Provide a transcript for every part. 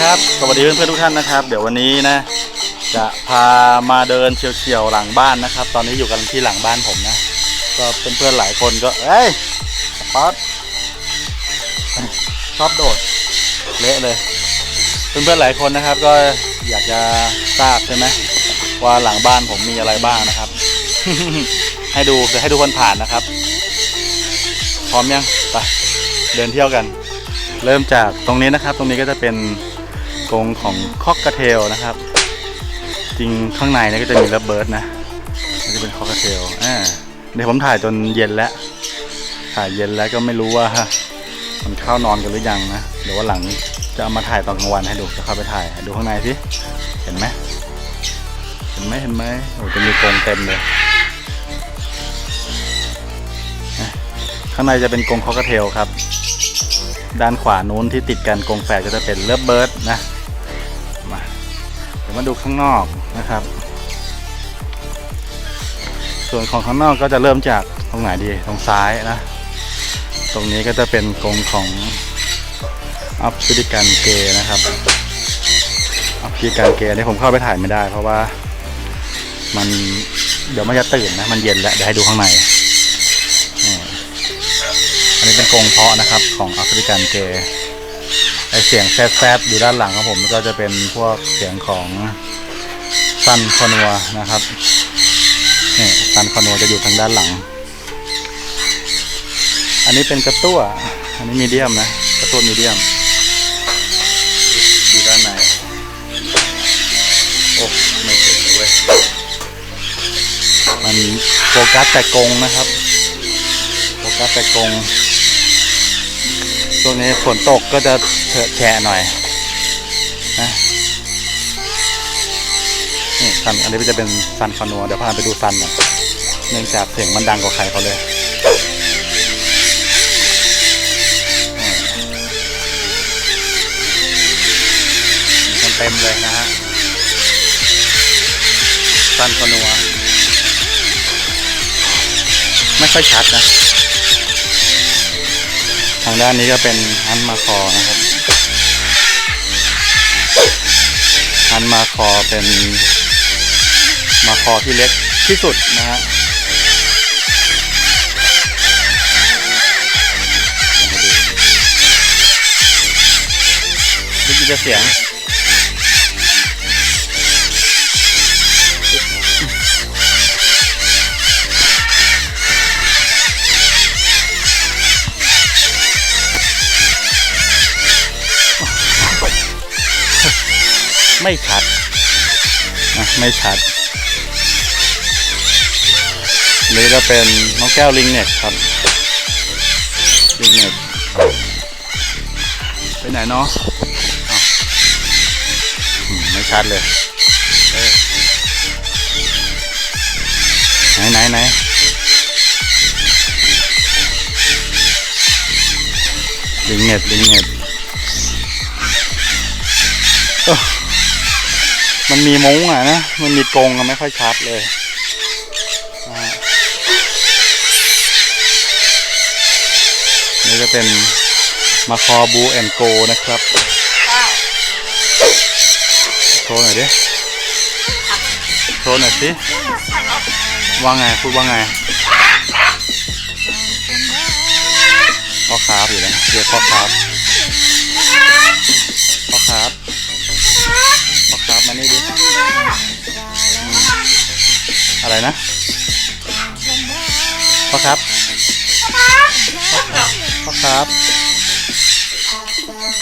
ครับ สวัสดีเพื่อนๆทุกท่านนะครับ เดี๋ยววันนี้นะ จะพามาเดินเฉียวๆหลังบ้านนะครับ ตอนนี้อยู่กันที่หลังบ้านผมนะ ก็เพื่อนๆหลายคนก็ เอ้ยป๊อตชอบโดดเละเลย เพื่อนๆหลายคนนะครับ ก็อยากจะทราบใช่ไหมว่าหลังบ้านผมมีอะไรบ้างนะครับ ให้ดูจะให้ดูคนผ่านนะครับ พร้อมยังไปเดินเที่ยวกัน เริ่มจากตรงนี้นะครับ ตรงนี้ก็จะเป็น กรงของคอกกระเทลนะครับ จริงข้างในเนี่ยก็จะมีระเบิดนะนจะเป็นคอกกระเทลอ่าเดี๋ยวผมถ่ายจนเย็นแล้ว ถ่ายเย็นแล้วก็ไม่รู้ว่ามันเข้านอนกันหรือยังนะเดี๋ยววันหลังจะเอามาถ่ายตอนกลางวันให้ดูจะเข้าไปถ่ายดูข้างในสิเห็นไหมเห็นไหมเห็นไหมโอ้จะมีกรงเต็มเลยข้างในจะเป็นกรงคอกเทลครับ ด้านขวานู้นที่ติดกันกรงแฝดก็จะเป็นเลิฟเบิร์ดนะ มาดูข้างนอกนะครับ ส่วนของข้างนอกก็จะเริ่มจากตรงไหนดีตรงซ้ายนะ ตรงนี้ก็จะเป็นกรงของอัพพิธิการเกย์นะครับอัพพิธิการเกย์นี่ผมเข้าไปถ่ายไม่ได้ เพราะว่ามันเดี๋ยวมันจะตื่นนะ มันเย็นแล้วเดี๋ยวให้ดูข้างในอันนี้เป็นกรงเพาะนะครับของอัฟริกันเกย์ เสียงแซดๆอยู่ด้านหลังของผมก็จะเป็นพวกเสียงของซันคอนัวนะครับนี่ซันคอนัวจะอยู่ทางด้านหลัง อันนี้เป็นกระตั้วอันนี้มีเดียมนะกระตั้วมีเดียมอยู่ด้านในโอ้ไม่เห็นเลยเว้ยมันโฟกัสแต่กงนะครับโฟกัสแต่กง ช่วงนี้ฝนตกก็จะเฉอะแฉะหน่อยนะนี่ซันอันนี้จะเป็นซันคานัวเดี๋ยวพาไปดูซันก่อนเนื่องจากเสียงมันดังกว่าใครเขาเลยมันเต็มเลยนะฮะซันคอนัวไม่ค่อยชัดนะ ทางด้านนี้ก็เป็นฮันมาคอนะครับฮันมาคอเป็นมาคอที่เล็กที่สุดนะฮะเดี๋ยวมาดูได้ยินเสียง ไม่ชัดนะไม่ชัดนี่ก็เป็นน้องแก้วลิงเน็ตครับลิงเน็ตไปไหนเนาะไม่ชัดเลยไหนไหนไหนลิงเน็ตลิงเน็ต มันมีมุ้งอะนะ มันมีกรงอะไม่ค่อยชัดเลยนะฮะนี่จะเป็นมาคอบูแอนโกนะครับโชว์หน่อยดิโชว์หน่อยสิว่าไงพูดว่าไงพ่อครับอยู่นะเรียกพ่อครับพ่อครับพ่อครับ มานี่ดิอะไรนะพ่อครับพ่อครับ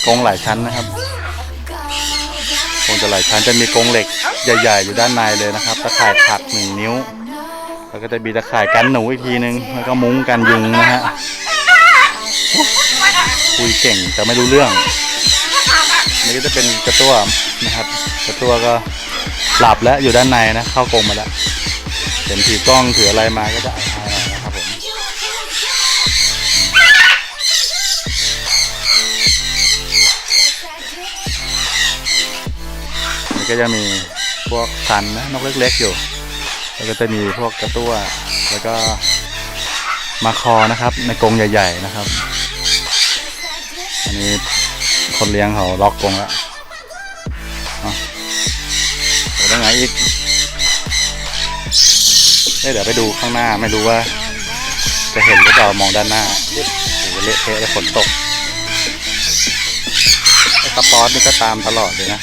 กรงหลายชั้นนะครับกรงจะหลายชั้นจะมีกรงเหล็กใหญ่ๆ อยู่ด้านในเลยนะครับตะข่ายถักหนึ่งนิ้ว แล้วก็จะมีตะข่ายกันหนูอีกทีนึงแล้วก็มุ้งกันยุงนะฮะคุยเก่งแต่ไม่รู้เรื่อง นี่ก็จะเป็นกระตัวนะครับ กระตัวก็หลับแล้วอยู่ด้านในนะ เข้ากรงมาแล้วเห็นถือกล้องถืออะไรมาก็จะอายๆนะครับผมนี่ก็จะมีพวกสันนะนกเล็กๆอยู่ แล้วก็จะมีพวกกระตัวแล้วก็มาคอนะครับ ในกรงใหญ่ ๆนะครับ อันนี้ คนเลี้ยงเขาล็อกกรงแล้วเดี๋ยวตรงไหนอีกเดี๋ยวไปดูข้างหน้าไม่รู้ว่า จะเห็นหรือเปล่ามองด้านหน้าโอ้เละเทะเลยฝนตกไอ้สปอร์ตนี่ก็ตามตลอดเลยนะ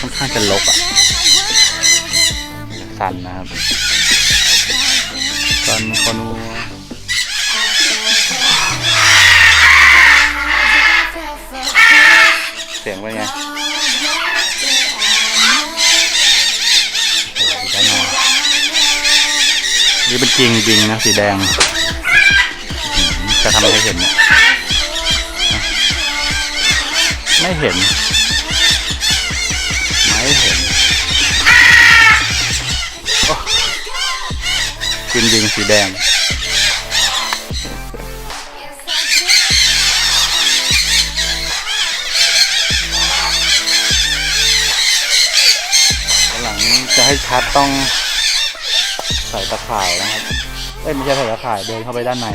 ค่อนข้างจะลกอะ สั่นนะครับ สันคอนัวเสียงเป็นไงโอ้โหด้านหน้านี่เป็นจริงจริงนะสีแดง จะทำให้เห็นเนี่ยไม่เห็น จริงจริงสีแดง หลังจะให้ชัดต้องใส่ตะข่ายนะครับ เอ้ยไม่ใช่ใส่ตะข่ายเดินเข้าไปด้านใน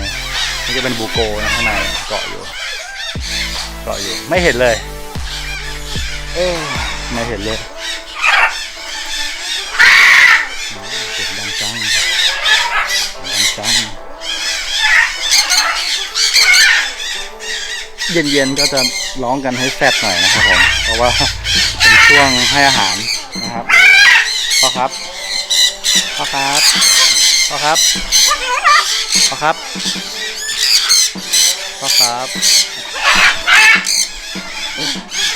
นี่จะเป็นบูโกนะข้างในเกาะอยู่ เกาะอยู่ไม่เห็นเลย เอ้ยไม่เห็นเลย จังเย็นๆก็จะร้องกันให้แซ่บหน่อยนะครับผมเพราะว่าเป็นช่วงให้อาหารนะครับพ่อครับพ่อครับพ่อครับพ่อครับพ่อครับ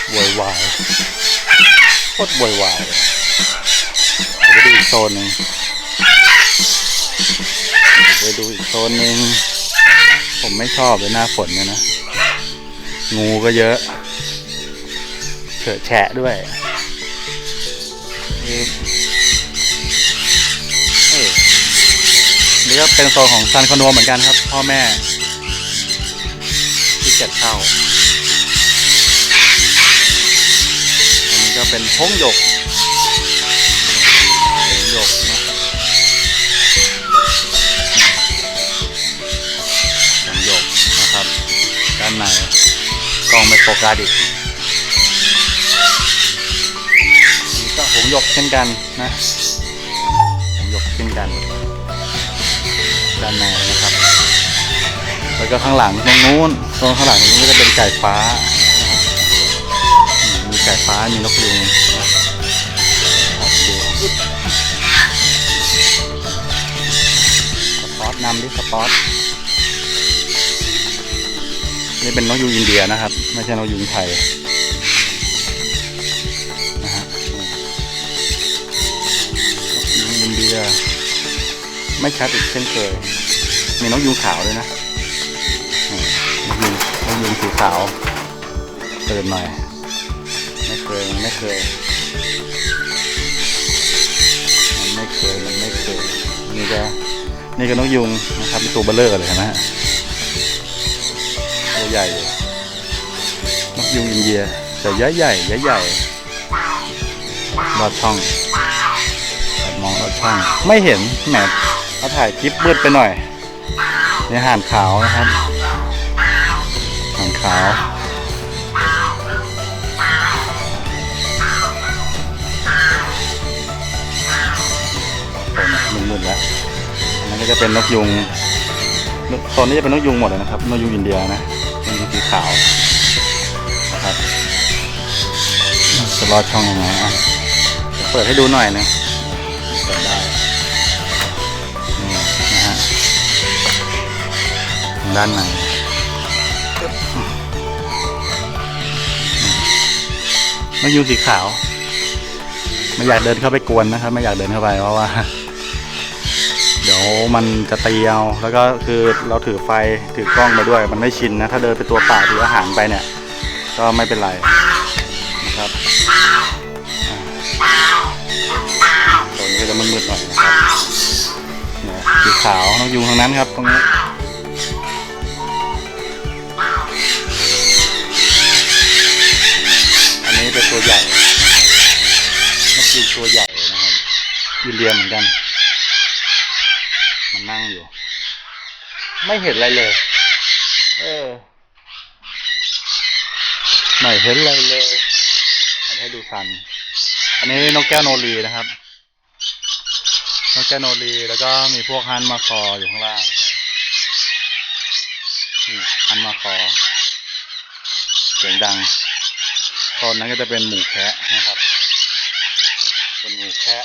โวยวายโคตรโวยวายเดี๋ยวไปดูอีกโซนหนึ่ง ไปดูอีกโซนหนึ่งผมไม่ชอบเลยหน้าฝนเนี่ยนะ งูก็เยอะเฉอะแฉะด้วยนี่เอ้ยนี่ก็เป็นโซนของซันคอนโดเหมือนกันครับ พ่อแม่ ที่เก็บเข้าอันนี้ก็เป็นพงหยกพงหยกนะ กล้องไม่โฟกัสอีกนี่ก็หงหยกเช่นกันนะหงหยกเช่นกันด้านในนะครับ แล้วก็ข้างหลังตรงนู้นตรงข้างหลังนี้ก็จะเป็นไก่ฟ้านะครับมีไก่ฟ้ามีนกยูงนะครับดูสปอตนำดิสปอต นี่เป็นนกยูงอินเดียนะครับ ไม่ใช่นกยูงไทยนะฮะนกยูงอินเดีย ไม่ชัดอีกเช่นเคย มีนกยูงขาวด้วยนะนกยูงนกยูงสีขาวเติมหน่อย ไม่เคยไม่เคยมันไม่เคยมันไม่เคยนี่ก็นี่ก็นกยูงนะครับเป็นตัวเบลเลอร์เลยนไหมฮะ ใหญ่นกยูงอินเดียแต่ใหญ่ใหญ่ใหญ่ใหญ่ลอดช่องมองลอดช่อง ไม่เห็นแหมเขาถ่ายคลิปมืดไปหน่อยนี่ห่านขาวนะครับห่านขาวเป็นมืดๆแล้วอันนั้นก็จะเป็นนกยุงโซนนี้จะเป็นนกยุงหมดเลยนะครับนกยุงอินเดียนะ สีขาวนะครับจะรอดช่องยังไงอะเปิดให้ดูหน่อยนะเปิดได้นี่นะฮะด้านในนกยุงสีขาว ไม่อยากเดินเข้าไปกวนนะครับ ไม่อยากเดินเข้าไปเพราะว่า เดี๋ยวมันจะตีเอาแล้วก็คือเราถือไฟถือกล้องไปด้วย มันไม่ชินนะ ถ้าเดินไปตัวเปล่าถืออาหารไปเนี่ย ก็ไม่เป็นไรนะครับตัวนี้ก็จะมืดๆหน่อยนะครับเนี่ยสีขาวนกยูงทางนั้นครับตรงนี้อันนี้เป็นตัวใหญ่นกยูงตัวใหญ่นะครับอินเดียเหมือนกัน มันนั่งอยู่ ไม่เห็นอะไรเลย เออ ไม่เห็นอะไรเลยอให้ดูสัน อันนี้นกแก้วโนรีนะครับ นกแก้วโนรีแล้วก็มีพวกฮันมาคออยู่ข้างล่างนี่ฮันมาคอเสียงดัง ตอนนั้นก็จะเป็นหมูแคะนะครับ เป็นหมูแคะ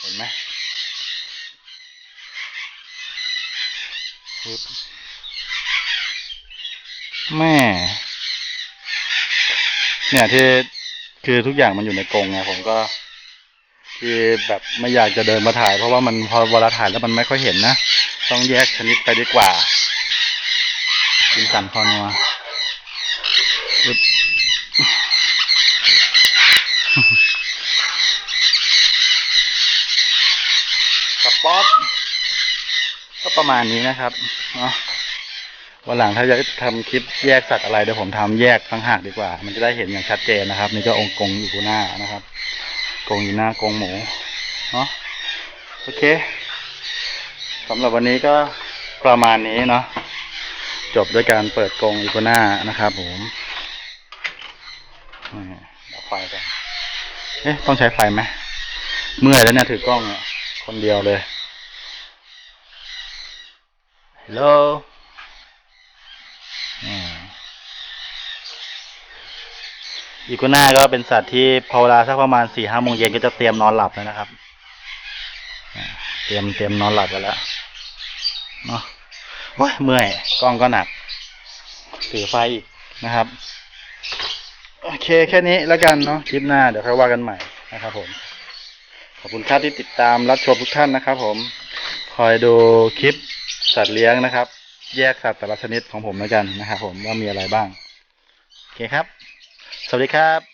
เห็นไหม พุทธแม่ เนี่ยที่คือทุกอย่างมันอยู่ในกรงไงผมก็ คือแบบไม่อยากจะเดินมาถ่าย เพราะว่ามันพอเวลาถ่ายแล้วมันไม่ค่อยเห็นนะต้องแยกชนิดไปดีกว่ากินสันพอนัวอึ๊บ กระป๊อปก็ ประมาณนี้นะครับเนาะวันหลังถ้าจะทำคลิปแยกสัตว์อะไรเดี๋ยวผมทำแยกทั้งหากดีกว่า มันจะได้เห็นอย่างชัดเจนนะครับ นี่ก็องค์กงอยู่หน้านะครับกงอยู่หน้ากงหมูเนาะโอเคสำหรับวันนี้ก็ประมาณนี้เนาะจบด้วยการเปิดกรงอีโกน่านะครับผมดับไฟก่อนเอ๊ะต้องใช้ไฟไหมเมื่อยแล้วเนี่ยถือกล้องคนเดียวเลย ฮัลโหลอีกัวน่าก็เป็นสัตว์ที่พอเวลาสักประมาณสี่ห้าโมงเย็นก็จะเตรียมนอนหลับแล้วนะครับ เตรียมเตรียมนอนหลับกันแล้วเนาะโอ้ยเมื่อยกล้องก็หนักถือไฟอีกนะครับ โอเคแค่นี้แล้วกันเนาะคลิปหน้าเดี๋ยวค่อยว่ากันใหม่นะครับผมขอบคุณครับที่ติดตามรับชมทุกท่านนะครับผม คอยดูคลิป สัตว์เลี้ยงนะครับ แยกสัตว์แต่ละชนิดของผมแล้วกันนะครับผมว่ามีอะไรบ้างโอเคครับ สวัสดีครับ